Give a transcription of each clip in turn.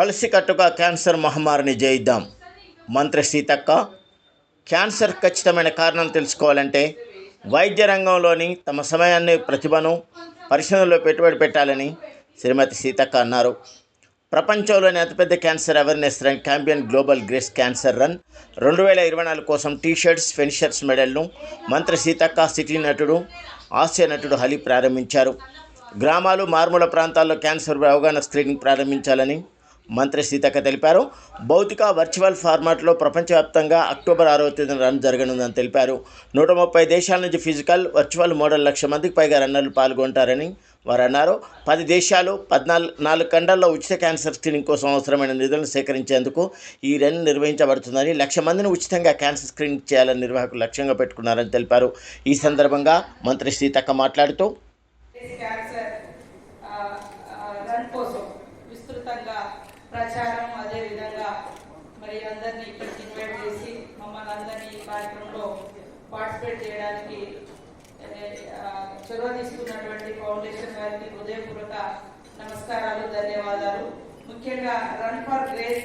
కలిసికట్టుగా క్యాన్సర్ మహమ్మారిని జయిద్దాం. మంత్రి సీతక్క క్యాన్సర్ ఖచ్చితమైన కారణం తెలుసుకోవాలంటే వైద్య రంగంలోని తమ సమయాన్ని ప్రతిభను పరిశోధనలో పెట్టుబడి పెట్టాలని శ్రీమతి సీతక్క అన్నారు. ప్రపంచంలోని అతిపెద్ద cancer awareness run campaign global grace cancer run రెండు వేల ఇరవై నాలుగు కోసం టీషర్ట్స్ ఫెనిషర్స్ మెడల్ను మంత్రి సీతక్క సిటీ నటుడు హాస్య నటుడు హలి ప్రారంభించారు. గ్రామాలు మారుమూల ప్రాంతాల్లో క్యాన్సర్ అవగాహన స్క్రీనింగ్ ప్రారంభించాలని మంత్రి సీతక్క తెలిపారు. భౌతిక వర్చువల్ ఫార్మాట్లో ప్రపంచవ్యాప్తంగా అక్టోబర్ ఆరవ తేదీన రన్ జరగనుందని తెలిపారు. నూట ముప్పై దేశాల నుంచి ఫిజికల్ వర్చువల్ మోడల్ లక్ష మందికి పైగా రన్నర్లు పాల్గొంటారని వారు అన్నారు. పది దేశాలు పద్నాలుగు నాలుగు ఖండాల్లో ఉచిత క్యాన్సర్ స్క్రీనింగ్ కోసం అవసరమైన నిధులను సేకరించేందుకు ఈ రన్ నిర్వహించబడుతుందని లక్ష మందిని ఉచితంగా క్యాన్సర్ స్క్రీనింగ్ చేయాలని నిర్వాహకులు లక్ష్యంగా పెట్టుకున్నారని తెలిపారు. ఈ సందర్భంగా మంత్రి సీతక్క మాట్లాడుతూ విస్తృతంగా ప్రచారం అదే విధంగా మరి అందరినీ ఇక్కడికి ఇన్వైట్ చేసి మమ్మల్ని అందరినీ ఈ కార్యక్రమంలో పార్టిసిపేట్ చేయడానికి చొరవ తీసుకున్నటువంటి ఫౌండేషన్ వారికి హృదయపూర్వక నమస్కారాలు ధన్యవాదాలు. ముఖ్యంగా run for grace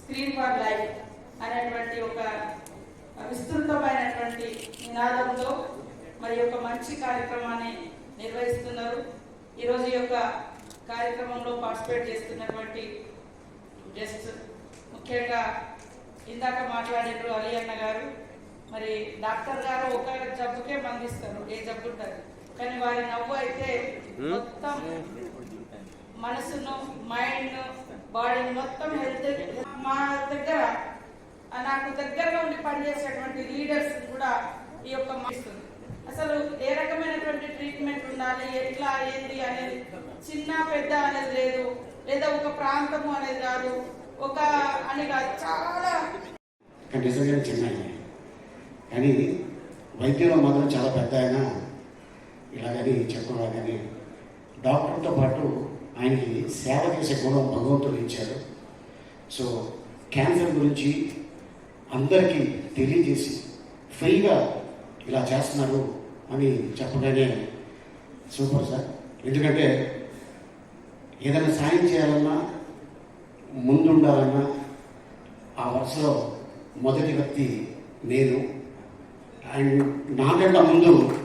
screen for life అనేటువంటి ఒక విస్తృతమైనటువంటి నినాదంతో మరి యొక్క మంచి కార్యక్రమాన్ని నిర్వహిస్తున్నారు. ఈరోజు యొక్క కార్యక్రమంలో పార్టిసిపేట్ చేస్తున్నటువంటి గెస్ట్ ముఖ్యంగా ఇందాక మాట్లాడినారు అలీ అన్న గారు మరి డాక్టర్ గారు ఒక జబ్బుకే మందిస్తారు ఏ జబ్బు ఉంటుంది. కానీ వారి నవ్వు అయితే మొత్తం మనసును మైండ్ బాడీని మొత్తం హెల్త్ మా దగ్గర నాకు దగ్గరగా ఉండి పనిచేసేటువంటి లీడర్స్ కూడా ఈ యొక్క మాస్తుంది అసలు ఏ రకమైనటువంటి ట్రీట్మెంట్ ఉండాలి? ఎట్లా ఏంది అనేది చిన్న పెద్ద అనేది లేదు. లేదా ఒక ప్రాంతము అనేది కాదు. ఒక అని కాదు. చాలా కానీ నిజంగానే చిన్న కానీ వైద్యంలో మాత్రం చాలా పెద్ద ఆయన. ఇలాగని చెప్పరా కానీ డాక్టర్తో పాటు ఆయనకి సేవ చేసే గుణం భగవంతుడు ఇచ్చారు. సో క్యాన్సర్ గురించి అందరికీ తెలియజేసి ఫ్రీగా ఇలా చేస్తున్నారు అని చెప్పగానే సూపర్ సార్. ఎందుకంటే ఏదైనా సాయం చేయాలన్నా ముందుండాలన్నా ఆ వరుసలో మొదటి వ్యక్తి నేను. అండ్ నాకంటే ముందు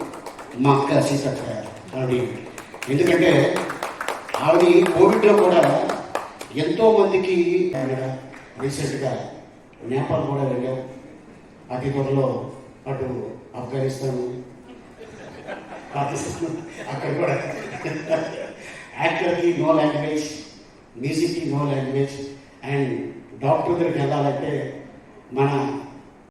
మా అక్క సీతక్క ఆవిడ. ఎందుకంటే ఆవిడ కోవిడ్లో కూడా ఎంతో మందికి రీసెంట్గా నేపాల్ కూడా వెళ్ళాం. అతి త్వరలో అటు ఆఫ్ఘనిస్తాన్ పాకిస్తాన్ అక్కడ కూడా. యాక్టర్కి నో లాంగ్వేజ్ మ్యూజిక్కి నో లాంగ్వేజ్ అండ్ డాక్టర్ దగ్గరికి వెళ్ళాలంటే మన